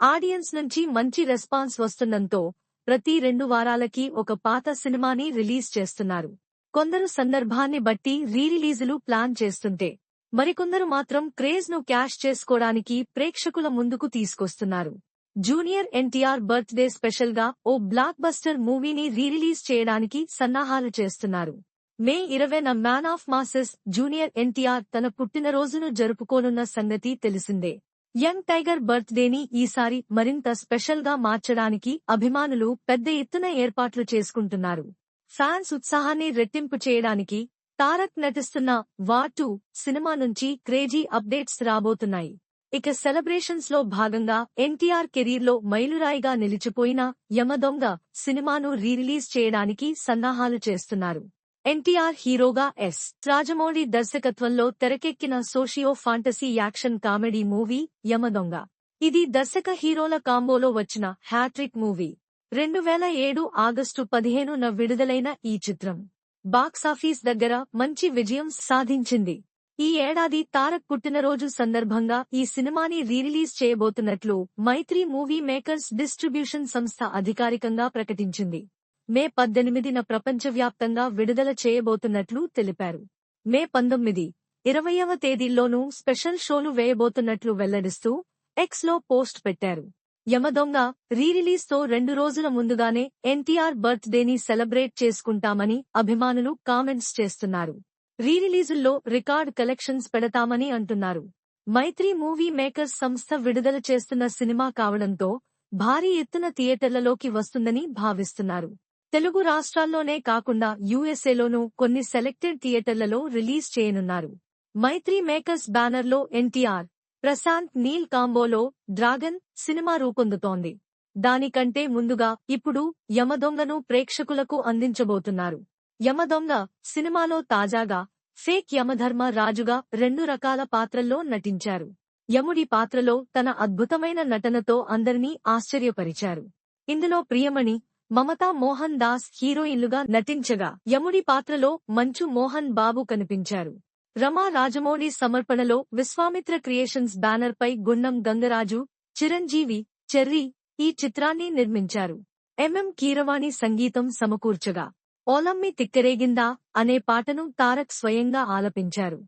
Audience నుంచి మంచి response వస్తుండంతో ప్రతి రెండు వారాలకి ఒక పాత సినిమాని రిలీజ్ చేస్తున్నారు. కొందరు సందర్భాన్ని బట్టి రీరిలీజులు ప్లాన్ చేస్తుంటే మరికొందరు మాత్రం క్రేజ్ను క్యాష్ చేసుకోవడానికి ప్రేక్షకుల ముందుకు తీసుకొస్తున్నారు. జూనియర్ ఎన్టీఆర్ బర్త్డే స్పెషల్గా ఓ బ్లాక్ బస్టర్ మూవీని రీరిలీజ్ చేయడానికి సన్నాహాలు చేస్తున్నారు. మే ఇరవైన man of masses junior NTR తన పుట్టినరోజును జరుపుకోనున్న సంగతి తెలిసిందే. యంగ్ టైగర్ బర్త్డేని ఈసారి మరింత స్పెషల్గా మార్చడానికి అభిమానులు పెద్ద ఎత్తున ఏర్పాట్లు చేసుకుంటున్నారు. ఫ్యాన్స్ ఉత్సాహాన్ని రెట్టింపు చేయడానికి తారక్ నటిస్తున్న వాటు టూ సినిమా నుంచి క్రేజీ అప్డేట్స్ రాబోతున్నాయి. ఇక సెలబ్రేషన్స్లో భాగంగా ఎన్టీఆర్ కెరీర్లో మైలురాయిగా నిలిచిపోయిన యమదొంగ సినిమాను రీరిలీజ్ చేయడానికి సన్నాహాలు చేస్తున్నారు. ఎన్టీఆర్ హీరోగా ఎస్. రాజమౌళి దర్శకత్వంలో తెరకెక్కిన socio fantasy action comedy movie Yamadonga. ఇది దర్శక హీరోల కాంబోలో వచ్చిన హ్యాట్రిక్ మూవీ. రెండు వేల ఏడు ఆగస్టు పదిహేనున విడుదలైన ఈ చిత్రం. బాక్సాఫీస్ దగ్గర మంచి విజయం సాధించింది. ఈ ఏడాది తారక్ పుట్టినరోజు సందర్భంగా ఈ సినిమాని రీరిలీజ్ చేయబోతున్నట్లు మైత్రి మూవీ మేకర్స్ డిస్ట్రిబ్యూషన్ సంస్థ అధికారికంగా ప్రకటించింది. మే పద్దెనిమిదిన ప్రపంచవ్యాప్తంగా విడుదల చేయబోతున్నట్లు తెలిపారు. మే పంతొమ్మిది ఇరవయవ తేదీల్లోనూ స్పెషల్ షోలు వేయబోతున్నట్లు వెల్లడిస్తూ ఎక్స్లో పోస్ట్ పెట్టారు. యమదొంగ రీరిలీజ్తో రెండు రోజుల ముందుగానే ఎన్టీఆర్ బర్త్డేని సెలబ్రేట్ చేసుకుంటామని అభిమానులు కామెంట్స్ చేస్తున్నారు. రీరిలీజుల్లో రికార్డ్ కలెక్షన్స్ పెడతామని అంటున్నారు. మైత్రి మూవీ మేకర్స్ సంస్థ విడుదల చేస్తున్న సినిమా కావడంతో భారీ ఎత్తున థియేటర్లలోకి వస్తుందని భావిస్తున్నారు. తెలుగు రాష్ట్రాల్లోనే కాకుండా యుఎస్ఏలోనూ కొన్ని సెలెక్టెడ్ థియేటర్లలో రిలీజ్ చేయనున్నారు. మైత్రి మేకర్స్ బ్యానర్లో ఎన్టీఆర్ ప్రశాంత్ నీల్ కాంబోలో డ్రాగన్ సినిమా రూపొందుతోంది. దానికంటే ముందుగా ఇప్పుడు యమదొంగను ప్రేక్షకులకు అందించబోతున్నారు. యమదొంగ సినిమాలో తాజాగా ఫేక్ యమధర్మ రాజుగా రెండు రకాల పాత్రల్లో నటించారు. యముడి పాత్రలో తన అద్భుతమైన నటనతో అందరినీ ఆశ్చర్యపరిచారు. ఇందులో ప్రియమణి మమతా మోహన్ దాస్ హీరోయిన్లుగా నటించగా యముడి పాత్రలో మంచు మోహన్ బాబు కనిపించారు. రమా రాజమౌళి సమర్పణలో విశ్వామిత్ర క్రియేషన్స్ బ్యానర్ పై గుండం గంగరాజు చిరంజీవి చెర్రీ ఈ చిత్రాన్ని నిర్మించారు. ఎంఎం కీరవాణి సంగీతం సమకూర్చగా ఓలమ్మి తిక్కరేగిందా అనే పాటను తారక్ స్వయంగా ఆలపించారు.